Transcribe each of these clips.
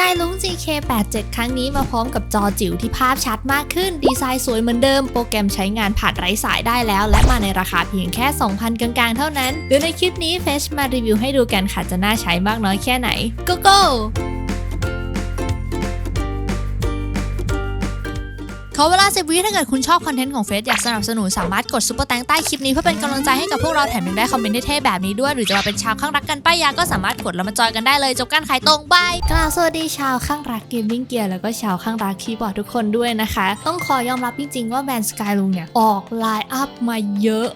กายลุง GK87 ครั้งนี้มาพร้อมกับจอจิ๋วที่ภาพชัดมากขึ้น ดีไซน์สวยเหมือนเดิม โปรแกรมใช้งานผ่านไร้สายได้แล้ว และมาในราคาเพียงแค่ 2,000 กลางๆ เท่านั้น เดี๋ยวในคลิปนี้เฟชมารีวิวให้ดูกันค่ะจะน่าใช้มากน้อยแค่ไหน go go ขอเวลา 10 วิถ้าเกิดคุณชอบคอนเทนต์ของเฟซอยากสนับสนุนสามารถกดซุปเปอร์แตงใต้คลิปนี้เพื่อเป็นกำลังใจให้กับพวกเราแถมยังได้คอมเมนต์เท่ๆแบบนี้ด้วย หรือจะมาเป็นชาวข้างรักกันป้ายยาก็สามารถกดแล้วมาจอยกันได้เลยจบการขายตรงบายกล่าวสวัสดีชาวข้างรักเกมมิ่งเกียร์แล้วก็ชาวข้างรักคีย์บอร์ดทุกคนด้วยนะคะ ต้องขอยอมรับจริงๆว่าแบรนด์สกายลุงเนี่ยออกไลน์อัพมาเยอะ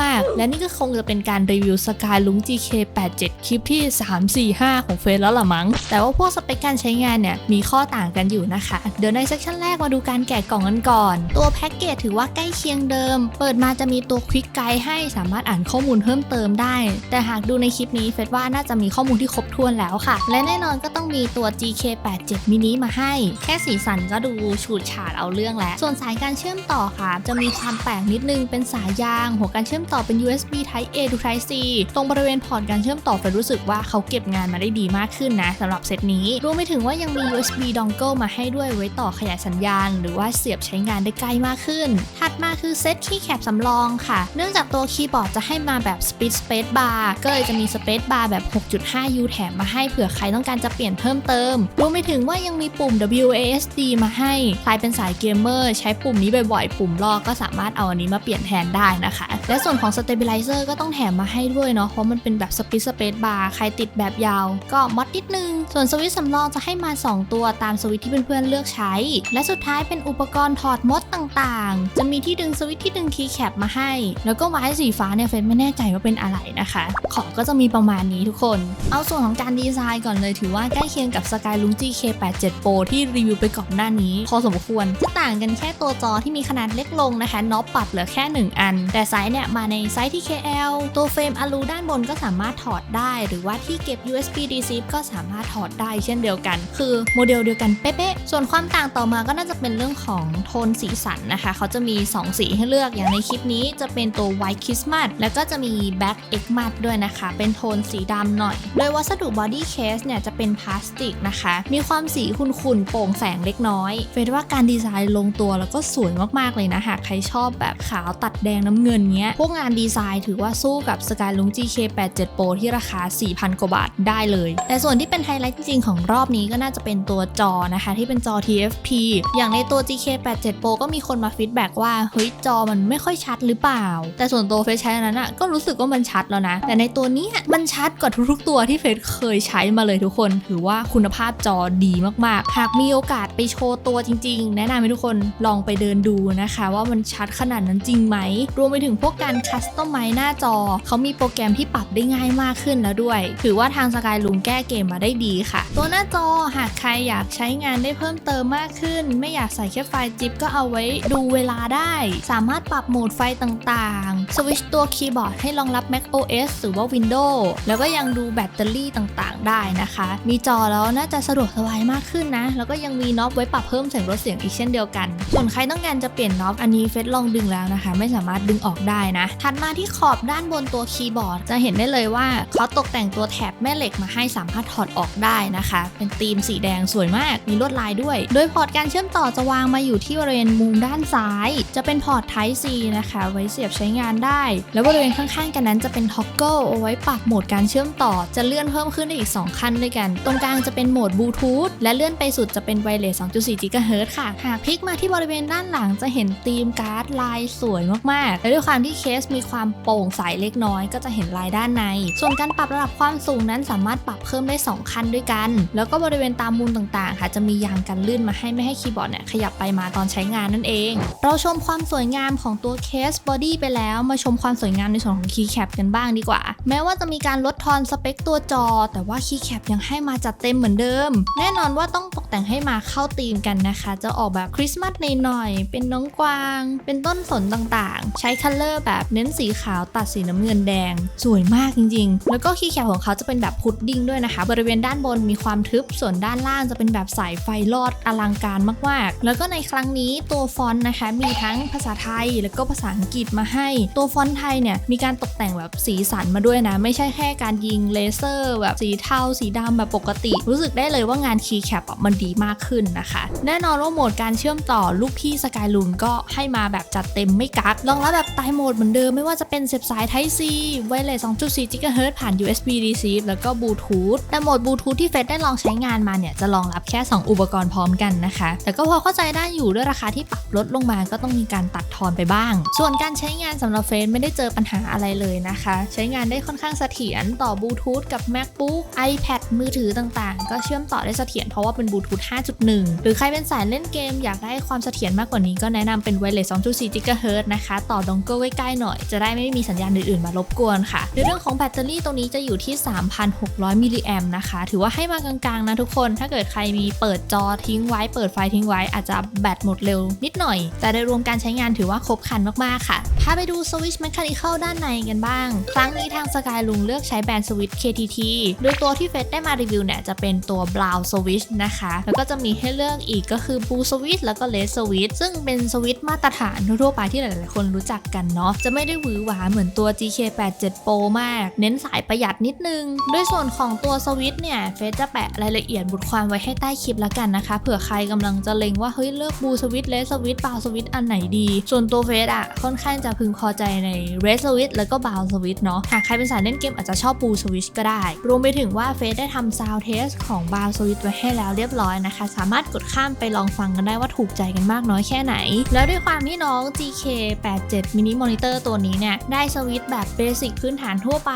มากๆ และนี่ก็คงจะเป็นการรีวิวสกายลุง GK87 คลิปที่ 3 4 5 ของเฟซแล้วล่ะมั้งแต่ว่าพวกสเปคการใช้งานเนี่ยมีข้อต่างกันอยู่นะคะ เดี๋ยวในเซสชันแรกมาดูการแกะกล่องกันก่อน ตัวแพ็กเกจถือว่าใกล้เคียงเดิม เปิดมาจะมีตัวควิกไกด์ให้สามารถอ่านข้อมูลเพิ่มเติมได้ แต่หากดูในคลิปนี้เฟซว่าน่าจะมีข้อมูลที่ครบถ้วนแล้วค่ะ และแน่นอนก็ต้องมีตัว GK87 mini มาให้ แค่สีสันก็ดูฉูดฉาดเอาเรื่องแล้ว ส่วนสายการเชื่อมต่อค่ะ จะมีความแปลกนิดนึงเป็นสายยาง หัวการเชื่อมต่อเป็น USB Type A to Type C ตรงบริเวณพอร์ตการเชื่อมต่อเฟซรู้สึกว่าเขาเก็บงานมาได้ดีมากขึ้นนะสำหรับเซตนี้รวมไปถึงว่ายังมี USB dongle มาให้ด้วยไว้ต่อขยายสัญญาณ หรือว่าเสียบใช้งานได้ใกล้มากขึ้น ถัดมาคือเซตคีย์แคปสำรองค่ะ เนื่องจากตัวคีย์บอร์ดจะให้มาแบบ Speed Space Bar ก็เลยจะมี Space Bar แบบ 6.5U แถมมาให้เผื่อใครต้องการจะเปลี่ยนเพิ่มเติม รวมไปถึงว่ายังมีปุ่ม WASD มาให้ ใครเป็นสายเกมเมอร์ใช้ปุ่มนี้บ่อยๆ ปุ่มลอกก็สามารถเอาอันนี้มาเปลี่ยนแทนได้นะคะ และส่วนของ Stabilizer ก็ต้องแถมมาให้ด้วยเนาะ เพราะมันเป็นแบบ Speed Space Bar ใครติดแบบยาว ก็มอดนิดนึง ส่วนสวิตช์สำรองจะให้มา 2 ตัวตามสวิตช์ที่เพื่อนๆเลือกใช้ และสุดท้ายเป็นอุปกรณ์อนถอดมดต่างๆ จะมีที่ดึงสวิตช์ที่ดึงคีย์แคปมาให้ แล้วก็ไม้สีฟ้าเนี่ยเฟนไม่แน่ใจว่าเป็นอะไรนะคะ ของก็จะมีประมาณนี้ทุกคน เอาส่วนของการดีไซน์ก่อนเลยถือว่าใกล้เคียงกับ Skylum GK87 Pro ที่รีวิวไปก่อนหน้านี้ พอสมควรจะต่างกันแค่ตัวจอที่มีขนาดเล็กลงนะคะน็อปปรับเหลือแค่ 1 อัน แต่ไซส์เนี่ยมาในไซส์ที่ KL ตัวเฟรมอลูด้านบนก็สามารถถอดได้ หรือว่าที่เก็บ USB receive ก็สามารถถอดได้เช่นเดียวกัน คือโมเดลเดียวกันเป๊ะๆส่วนความต่างต่อมาก็น่าจะเป็นเรื่องของโทนสีสันนะคะ เขาจะมี 2 สีให้เลือกอย่างในคลิปนี้จะเป็นตัว White Christmas แล้วก็จะมี Black Xmas ด้วยนะคะ เป็นโทนสีดำหน่อย โดยวัสดุ body case เนี่ยจะเป็นพลาสติกนะคะ มีความสีขุ่นๆโปร่งแสงเล็กน้อยเฟรดว่าการดีไซน์ลงตัวแล้วก็สวยมากๆเลยนะหากใครชอบแบบขาวตัดแดงน้ำเงินเงี้ย พวกงานดีไซน์ถือว่าสู้กับ Skylum GK87 Pro ที่ราคา 4,000 กว่าบาทได้เลย แต่ส่วนที่เป็นไฮไลท์จริงๆของรอบนี้ก็น่าจะเป็นตัวจอนะคะ ที่เป็นจอ TFT อย่างในตัว GK87 Pro ก็มีคนมาฟีดแบ็กว่า เฮ้ย จอมันไม่ค่อยชัดหรือเปล่า แต่ส่วนตัวเฟซใช้นั้นอะก็รู้สึกว่ามันชัดแล้วนะ แต่ในตัวนี้มันชัดกว่าทุกๆตัวที่เฟซเคยใช้มาเลยทุกคน ถือว่าคุณภาพจอดีมากๆ หากมีโอกาสไปโชว์ตัวจริง ๆ แนะนำให้ทุกคนลองไปเดินดูนะคะ ว่ามันชัดขนาดนั้นจริงไหม รวมไปถึงพวกการคัสตอมไมหน้าจอ เขามีโปรแกรมที่ปรับได้ง่ายมากขึ้นแล้วด้วย ถือว่าทางสกายลุงแก้เกมมาได้ดีค่ะ ตัวหน้าจอหากใครอยากใช้งานได้เพิ่มเติมมากขึ้น ไม่อยากใส่แค่ไฟจิ๊บก็เอาไว้ดูเวลาได้ สามารถปรับโหมดไฟต่างๆ สวิตชตัวคีย์บอร์ดให้รองรับ Mac OS หรือว่า Windows แล้วก็ยังดูแบตเตอรี่ต่างๆ ได้นะคะ มีจอแล้วน่าจะสะดวกสบายมากขึ้นนะ แล้วก็ยังมีน็อปไว้ปรับเพิ่มเสียงลดเสียงอีกเช่นเดียวกัน ส่วนใครต้องการจะเปลี่ยนน็อปอันนี้เฟซลองดึงแล้วนะคะ ไม่สามารถดึงออกได้นะถัดมาที่ขอบด้านบนตัวคีย์บอร์ด จะเห็นได้เลยว่าเขาตกแต่งตัวแถบแม่เหล็กมาให้สามารถถอดออกได้นะคะ เป็นธีมสีแดงสวยมากมีลวดลายด้วย โดยพอร์ตการเชื่อมต่อจะวางมาอยู่ที่บริเวณมุมด้านซ้าย จะเป็นพอร์ต Type C นะคะ ไว้เสียบใช้งานได้ แล้วบริเวณข้างๆกันนั้นจะเป็นท็อกเกิลเอาไว้ปรับโหมดการเชื่อมต่อ จะเลื่อนเพิ่มขึ้นได้อีก 2 ขั้นด้วยกัน ตรงกลางจะเป็นโหมดบลูทูธและเลื่อนไปสุดจะเป็นไวเลส2.4 GHz ค่ะ หากพลิกมาที่บริเวณด้านหลังจะเห็นธีมการ์ดลายสวยมากๆ และด้วยความที่เคสมีความโปร่งใสเล็กน้อย ก็จะเห็นลายด้านใน ส่วนการปรับระดับความสูงนั้นสามารถปรับเพิ่มได้ 2 ขั้นด้วยกัน แล้วก็บริเวณตามมุมต่างๆ ค่ะ จะมียางกันลื่นมาให้ไม่ให้คีย์บอร์ดเนี่ยขยับไปมาตอนใช้งานนั่นเอง เราชมความสวยงามของตัวเคสบอดี้ไปแล้วมาชมความสวยงามในส่วนของคีย์แคปกันบ้างดีกว่า แม้ว่าจะมีการลดทอนสเปคตัวจอ แต่ว่าคีย์แคปยังให้มาจัดเต็มเหมือนเดิม แน่นอนว่าต้องตกแต่งให้มาเข้าธีมกันนะคะ จะออกแบบคริสต์มาสหน่อยๆเป็นน้องกวาง เป็นต้นสนต่างๆ ใช้คัลเลอร์แบบเน้นสีขาวตัดสีน้ำเงินแดง สวยมากจริงๆ แล้วก็คีย์แคปของเขาจะเป็นแบบพุดดิ้งด้วยนะคะ บริเวณด้านบนมีความทึบส่วนด้านล่างจะเป็นแบบสายไฟลอดอลังการมากๆ แล้วก็ในครั้งนี้ตัวฟอนต์นะคะมีทั้งภาษาไทยแล้วก็ภาษาอังกฤษมาให้ ตัวฟอนต์ไทยเนี่ยมีการตกแต่งแบบสีสันมาด้วยนะ ไม่ใช่แค่การยิงเลเซอร์แบบสีเทาสีดำแบบปกติ รู้สึกได้เลยว่างานคีย์แคปมันดีมากขึ้นนะคะ แน่นอนว่าโหมดการเชื่อมต่อลูกพี่สกายลูนก็ให้มาแบบจัดเต็มไม่กักรองรับแบบไตายโหมดเหมือนเดิมไม่ว่าจะเป็นเสียบสาย Type C ไวเลส2.4 GHz ผ่าน USB receive แล้วก็บลูทูธแต่โหมดบลูทูธที่เฟซได้ลองใช้งานมาเนี่ยจะรองรับแค่ 2 อุปกรณ์พร้อมกันนะคะ แต่ก็พอเข้าใจได้อยู่ด้วยราคาที่ปรับลดลงมาก็ต้องมีการตัดทอนไปบ้าง ส่วนการใช้งานสำหรับเฟซไม่ได้เจอปัญหาอะไรเลยนะคะ ใช้งานได้ค่อนข้างเสถียรต่อบลูทูธกับ macbook iPad มือถือต่างๆ ก็เชื่อมต่อได้เสถียรเพราะว่าเป็นบลูทูธ5.1 หรือใครเป็นสายเล่นเกมอยากได้ความเสถียรมากกว่านี้ก็แนะนำเป็นไวเลส2.4 GHz นะคะ ต่อดองเกิลใกล้ๆหน่อยจะได้ไม่มีสัญญาณอื่นๆมารบกวนค่ะในเรื่องของแบตเตอรี่ตรงนี้จะอยู่ที่ 3,600 มิลลิแอมนะคะ ถือว่าให้มากลางๆนะทุกคน ถ้าเกิดใครมีเปิดจอทิ้งไว้ เปิดไฟทิ้งไว้อาจจะแบตหมดเร็วนิดหน่อย แต่โดยรวมการใช้งานถือว่าครบครันมากๆค่ะถ้าไปดูสวิตช์แมคานิคอลด้านในกันบ้าง ครั้งนี้ทางสกายลุงเลือกใช้แบรนด์สวิตช์ KTT โดยตัวที่เฟสได้มารีวิวเนี่ยจะเป็นตัว Brown Switch นะคะ แล้วก็จะมีให้เลือกอีกก็คือ Blue Switch แล้วก็ Red Switch ซึ่งเป็นสวิตช์มาตรฐานทั่วไปที่หลายๆคนรู้จักกันเนาะจะไม่ได้หวือหวาเหมือนตัว GK87 Pro มาก เน้นสายประหยัดนิดนึง ด้วยส่วนของตัวสวิตช์เนี่ยเฟสจะแปะรายละเอียดบทความไว้ให้ใต้คลิปแล้วกันนะคะเผื่อใครกำลังจะเล็งว่าเฮ้ยเลือก Blue Switch Red Switch Brown Switch อันไหนดี ส่วนตัวเฟสอะค่อนข้างจะพึงพอใจใน Red Switch แล้วก็ Brown Switch เนาะหากใครเป็นสายเล่นเกมอาจจะชอบ Blue Switch ก็ได้ รวมไปถึงว่าเฟสได้ทำ Sound Test ของ Brown Switch ไว้ให้แล้วเรียบร้อยนะคะ สามารถกดข้ามไปลองฟังกันได้ว่าถูกใจกันมากน้อยแค่ไหน แล้วด้วยความที่น้อง GK87 Mini Monitor ตัวนี้เนี่ย ได้สวิตแบบเบสิกพื้นฐานทั่วไป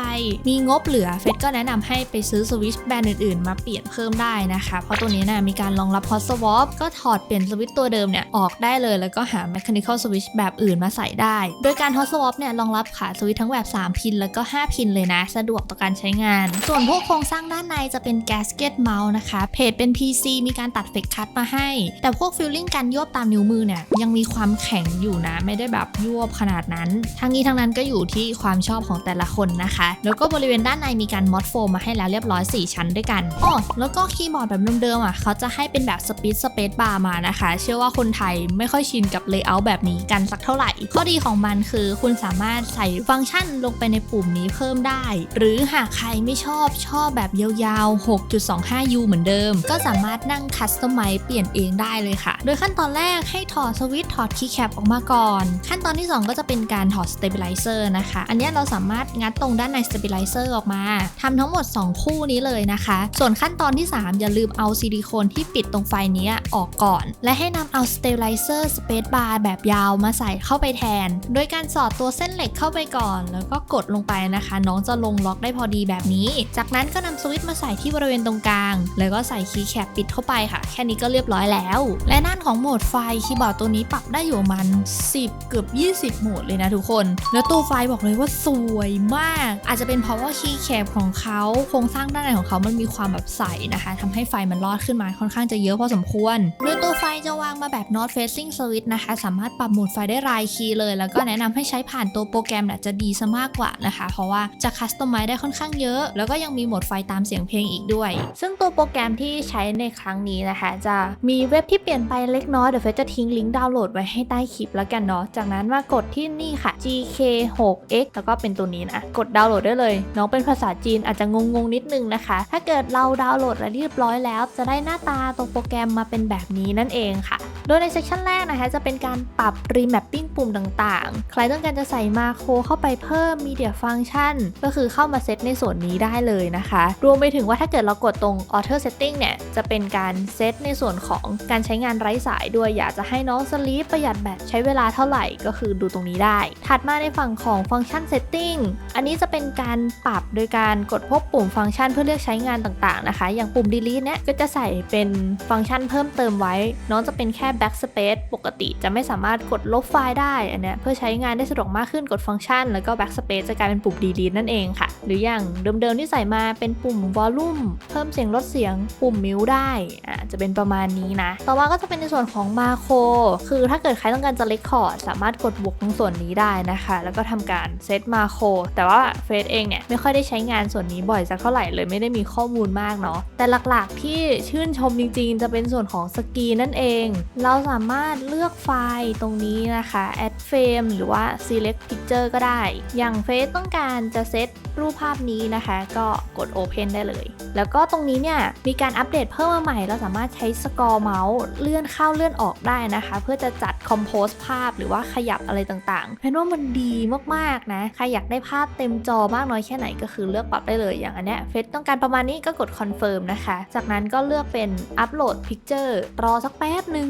มีงบเหลือเฟสก็แนะนำให้ไปซื้อสวิตแบรนด์อื่นๆ มาเปลี่ยนเพิ่มได้นะคะ เพราะตัวนี้นะมีการรองรับ Hot Swap ก็ถอดเปลี่ยนสวิตตัวเดิมเนี่ยออกได้เลย แล้วก็หา Mechanical Switch แบบอื่นมาใส่ได้ โดยการ Hot Swap เนี่ยรองรับขาสวิตช์ทั้งแบบ 3 พิน แล้วก็ 5 พินเลยนะ สะดวกต่อการใช้งาน ส่วนพวกโครงสร้างด้านในจะเป็น Gasket Mount นะคะ เพจเป็น PC มีการตัดเฟกคัตมาให้ แต่พวกฟิลลิ่งการยวบตามนิ้วมือเนี่ยยังมีความแข็งอยู่นะ ไม่ได้แบบยวบขนาดนั้น ทั้งนี้ทั้งนั้นก็อยู่ที่ความชอบของแต่ละคนนะคะ แล้วก็บริเวณด้านในมีการมอดโฟมมาให้แล้วเรียบร้อย 4 ชั้นด้วยกันอ๋อแล้วก็คีย์บอร์ดแบบเดิมๆอะเขาจะให้เป็นแบบสปีดสเปซบาร์มานะคะ เชื่อว่าคนไทยไม่ค่อยชินกับเลเยอร์แบบนี้กันสักเท่าไหร่ ข้อดีของมันคือคุณสามารถใส่ฟังก์ชันลงไปในปุ่มนี้เพิ่มได้ หรือหากใครไม่ชอบชอบแบบยาวๆ 6.25U เหมือนเดิม ก็สามารถนั่งคัสตอมไมซ์เปลี่ยนเองได้เลยค่ะ โดยขั้นตอนแรกให้ถอดสวิตช์ถอดคีย์แคปออกมาก่อน ขั้นตอนที่ 2 ก็จะเป็นการถอดสเตเบลไลเซอร์นะคะ อันนี้เราสามารถงัดตรงด้านในสเตเบลไลเซอร์ออกมาทำทั้งหมด 2 คู่นี้เลยนะคะ ส่วนขั้นตอนที่ 3 อย่าลืมเอาซิลิโคนที่ปิดตรงไฟนี้ออกก่อน และให้นำเอาสเตลไลเซอร์สเปซบาร์แบบยาวมาใส่เข้าไปแทน โดยการสอดตัวเส้นเหล็กเข้าไปก่อน แล้วก็กดลงไปนะคะ น้องจะลงล็อกได้พอดีแบบนี้ จากนั้นก็นำสวิตช์มาใส่ที่บริเวณตรงกลาง แล้วก็ใส่คีย์แคปปิดเข้าไปค่ะ แค่นี้ก็เรียบร้อยแล้ว และด้านของโหมดไฟคีย์บอร์ดตัวนี้ปรับได้อยู่ประมัน10 เกือบ 20 โหมดเลยนะทุกคน แล้วตัวไฟบอกเลยว่าสวยมาก อาจจะเป็นเพราะว่าคีย์แคปของเขาโครงสร้างด้านในของเขามันมีความแบบใสนะคะทำให้ไฟมันรอดขึ้นมาค่อนข้างจะเยอะพอสมควรโดยตัวไฟจะวางมาแบบ not facing switch นะคะ สามารถปรับโหมดไฟได้รายคีย์เลย แล้วก็แนะนำให้ใช้ผ่านตัวโปรแกรมน่ะจะดีซะมากกว่านะคะ เพราะว่าจะคัสตอมไมซ์ได้ค่อนข้างเยอะ แล้วก็ยังมีโหมดไฟตามเสียงเพลงอีกด้วย ซึ่งตัวโปรแกรมที่ใช้ในครั้งนี้นะคะ จะมีเว็บที่เปลี่ยนไปเล็กน้อยเดี๋ยวเฟซจะทิ้งลิงก์ดาวน์โหลดไว้ให้ใต้คลิปแล้วกันเนาะ จากนั้นมากดที่นี่ค่ะ GK6X แล้วก็เป็นตัวนี้นะ กดดาวน์โหลดได้เลย น้องเป็นภาษาจีนอาจจะงงๆนิดนึงนะคะ ถ้าเกิดเราดาวน์โหลดแล้วเรียบร้อยแล้ว จะได้หน้าตาตรงโปรแกรมมาเป็นแบบนี้นั่นเองค่ะโดยในเซสชันแรกนะคะจะเป็นการปรับรีแมปปิ้งปุ่มต่างๆ ใครต้องการจะใส่มาโครเข้าไปเพิ่มมีเดียฟังก์ชันก็คือเข้ามาเซตในส่วนนี้ได้เลยนะคะ รวมไปถึงว่าถ้าเกิดเรากดตรง Auto Setting เนี่ย จะเป็นการเซตในส่วนของการใช้งานไร้สายด้วย อยากจะให้น้องสลีปประหยัดแบตใช้เวลาเท่าไหร่ก็คือดูตรงนี้ได้ ถัดมาในฝั่งของฟังก์ชัน Setting อันนี้จะเป็นการปรับโดยการกดพบปุ่มฟังก์ชันเพื่อเลือกใช้งานต่างๆนะคะ อย่างปุ่ม Delete เนี่ยก็จะใส่เป็นฟังก์ชันเพิ่มเติมไว้ น้องจะเป็นแค่ Backspace ปกติจะไม่สามารถกดลบไฟล์ได้อันเนี้ยเพื่อใช้งานได้สะดวกมากขึ้นกดฟังก์ชัน แล้วก็ Backspace จะกลายเป็นปุ่ม Delete นั่นเองค่ะ หรืออย่างเดิมๆที่ใส่มาเป็นปุ่ม Volume เพิ่มเสียงลดเสียงปุ่มมิวได้อ่าจะเป็นประมาณนี้นะ ต่อมาก็จะเป็นในส่วนของมาโครคือถ้าเกิดใครต้องการจะเลคคอร์ดสามารถกดบวกตรงส่วนนี้ได้นะคะ แล้วก็ททำการเซตมาโครแต่ว่าเฟซเองเนี่ยไม่ค่อยได้ใช้งานส่วนนี้บ่อยสักเท่าไหร่เลยไม่ได้มีข้อมูลมากเนาะแต่หลักๆที่ชื่นชมจริงๆ จะเป็นส่วนของสกีนั่นเองเราสามารถเลือกไฟล์ตรงนี้นะคะ add frame หรือว่า select picture ก็ได้ อย่างเฟซต้องการจะเซตรูปภาพนี้นะคะ ก็กด open ได้เลย แล้วก็ตรงนี้เนี่ย มีการอัปเดตเพิ่มมาใหม่ เราสามารถใช้สกอร์เมาส์เลื่อนเข้าเลื่อนออกได้นะคะ เพื่อจะจัดคอมโพสภาพหรือว่าขยับอะไรต่างๆเพนว่ามันดีมากๆนะ ใครอยากได้ภาพเต็มจอมากน้อยแค่ไหนก็คือเลือกปรับได้เลย อย่างอันเนี้ยเฟซต้องการประมาณนี้ก็กดคอนเฟิร์มนะคะ จากนั้นก็เลือกเป็นอัปโหลดพิกเจอร์รอสักแป๊บหนึ่ง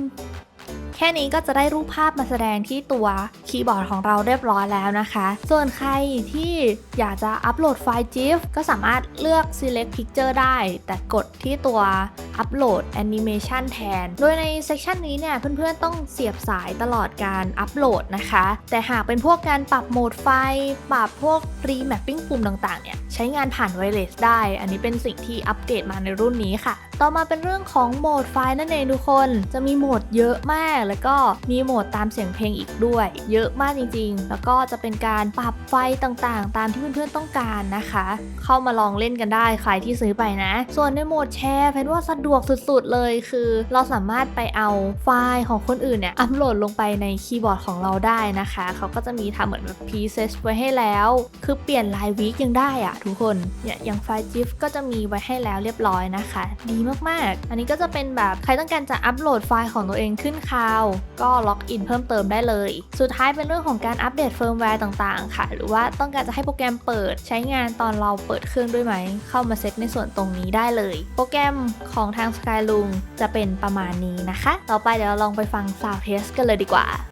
แค่นี้ก็จะได้รูปภาพมาแสดงที่ตัวคีย์บอร์ดของเราเรียบร้อยแล้วนะคะ ส่วนใครที่อยากจะอัปโหลดไฟล์ GIF ก็สามารถเลือก select picture ได้ แต่กดที่ตัว อัปโหลด animation แทน โดยในเซสชันนี้เนี่ยเพื่อนๆต้องเสียบสายตลอดการอัปโหลดนะคะ แต่หากเป็นพวกการปรับโหมดไฟ ปรับพวก remapping ปุ่มต่างๆเนี่ยใช้งานผ่านไวเลสได้ อันนี้เป็นสิ่งที่อัปเกรดมาในรุ่นนี้ค่ะ ต่อมาเป็นเรื่องของโหมดไฟล์นั่นเองทุกคน จะมีโหมดเยอะมาก แล้วก็มีโหมดตามเสียงเพลงอีกด้วย เยอะมากจริงๆ แล้วก็จะเป็นการปรับไฟต่างๆ ตามที่เพื่อนๆต้องการนะคะ เข้ามาลองเล่นกันได้ใครที่ซื้อไปนะ ส่วนในโหมดแชร์เพนว่าสะดวกสุดๆเลยคือ เราสามารถไปเอาไฟล์ของคนอื่นเนี่ยอัปโหลดลงไปในคีย์บอร์ดของเราได้นะคะ เขาก็จะมีทำเหมือนแบบ preset ไว้ให้แล้ว คือเปลี่ยนลายวีคยังได้อะทุกคนเนี่ยอย่างไฟล์ GIF ก็จะมีไว้ให้แล้วเรียบร้อยนะคะ ดีมากๆ อันนี้ก็จะเป็นแบบใครต้องการจะอัปโหลดไฟล์ของตัวเองขึ้นคลาวก็ล็อกอินเพิ่มเติมได้เลย สุดท้ายเป็นเรื่องของการอัปเดตเฟิร์มแวร์ต่างๆ ค่ะ หรือว่าต้องการจะให้โปรแกรมเปิดใช้งานตอนเราเปิดเครื่องด้วยไหม เข้ามาเซตในส่วนตรงนี้ได้เลย โปรแกรมของทาง Skyloom จะเป็นประมาณนี้นะคะ ต่อไปเดี๋ยวเราลองไปฟังซาวเทสกันเลยดีกว่า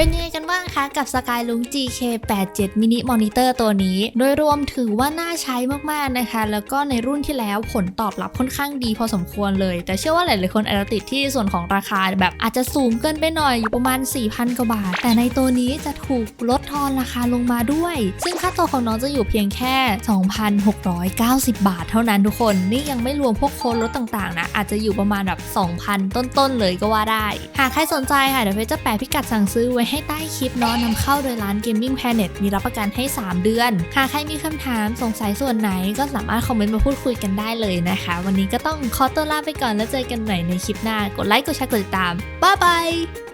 เป็นยังไงกัน บ้างคะกับ Skyloom GK87 Mini Monitor ตัวนี้ โดยรวมถือว่าน่าใช้มากๆนะคะ แล้วก็ในรุ่นที่แล้วผลตอบรับค่อนข้างดีพอสมควรเลย แต่เชื่อว่าหลายๆคนอาจจะติดที่ส่วนของราคาแบบอาจจะสูงเกินไปหน่อยอยู่ประมาณ 4,000 กว่าบาท แต่ในตัวนี้จะถูกลดทอนราคาลงมาด้วย ซึ่งค่าตัวของน้องจะอยู่เพียงแค่ 2,690 บาทเท่านั้นทุกคน นี่ยังไม่รวมพวกโค้ดลดต่างๆนะอาจจะอยู่ประมาณแบบ 2,000 ต้นๆเลยก็ว่าได้ หากใครสนใจค่ะเดี๋ยวเพชรจะแปะพิกัดสั่งซื้อไว้ให้ใต้คลิปเนาะนำเข้าโดยร้าน Gaming Planet มีรับประกันให้ 3 เดือน หากใครมีคำถามสงสัยส่วนไหนก็สามารถคอมเมนต์มาพูดคุยกันได้เลยนะคะ วันนี้ก็ต้องขอตัวลาไปก่อนแล้วเจอกันใหม่ในคลิปหน้ากดไลค์กดแชร์กดติดตามบ๊ายบาย